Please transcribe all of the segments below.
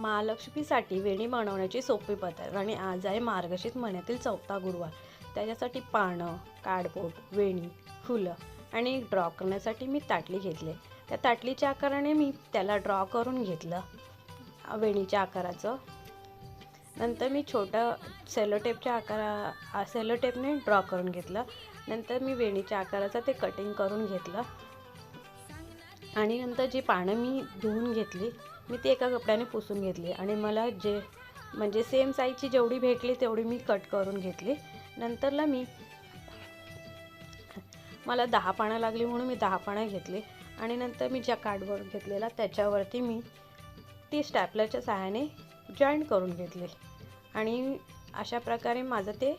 महालक्ष्मीसाठी वेणी बनवण्याची सोपी पद्धत आणि आज आहे मार्गशीर्ष महिन्यातील चौथा गुरुवार. त्याच्यासाठी पानं कार्डबोर्ड वेणी फुलं आणि ड्रॉ करण्यासाठी मी ताटली घेतले. त्या ताटलीच्या आकाराने मी त्याला ड्रॉ करून घेतलं वेणीच्या आकाराचं. नंतर मी छोटं सेलोटेपच्या आकारा सेलोटेपने ड्रॉ करून घेतलं. नंतर मी वेणीच्या आकाराचं ते कटिंग करून घेतलं. आणि नंतर जी पानं मी धुवून घेतली मी ती एका कपड्याने पुसून घेतली आणि मला जे म्हणजे सेम साईजची जेवढी भेटली तेवढी मी कट करून घेतली. नंतरला मी मला दहा पानं लागली म्हणून मी दहा पानं घेतली. आणि नंतर मी ज्या कार्डवर घेतलेला त्याच्यावरती मी ती स्टॅपलरच्या सहाय्याने जॉईंट करून घेतली. आणि अशा प्रकारे माझं ते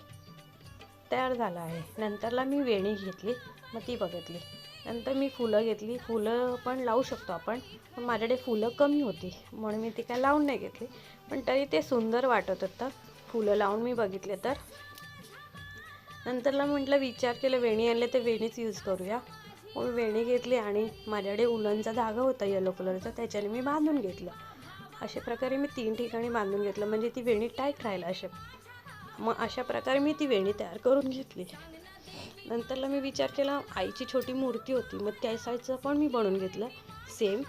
तयार झाला आहे. नंतरला मी वेणी घेतली मग ती बघितली. नंतर मी फुलं घेतली. फुलं पण लावू शकतो आपण पण माझ्याकडे फुलं कमी होती म्हणून मी ती काय लावून नाही घेतली. पण तरी ते सुंदर वाटत होतं. फुलं लावून मी बघितले तर. नंतरला म्हटलं विचार केला वेणी आणले तर वेणीच यूज करूया. मग वेणी घेतली आणि माझ्याकडे उलनचा धागा होता येलो कलरचा त्याच्याने मी बांधून घेतलं. अशा प्रकारे मी तीन ठिकाणी बांधून घेतलं. म्हणजे ती वेणी टाईट राहिलं अशा मग अशा प्रकारे मी ती वेणी तयार करून घेतली. नंतरला मी विचार केला आईची छोटी मूर्ती होती मग त्या साईजचं पण मी बनवून घेतलं. सेम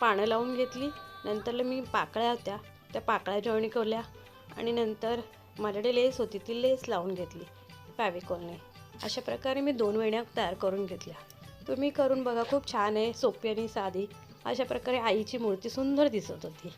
पानं लावून घेतली. नंतरला मी पाकळ्या होत्या त्या पाकळ्या जॉईन केल्या आणि नंतर माझ्याकडे लेस होती ती लेस लावून घेतली फॅविकॉलने. अशा प्रकारे मी दोन वेण्या तयार करून घेतल्या. तुम्ही करून बघा खूप छान आहे सोपी आणि साधी. अशा प्रकारे आईची मूर्ती सुंदर दिसत होती.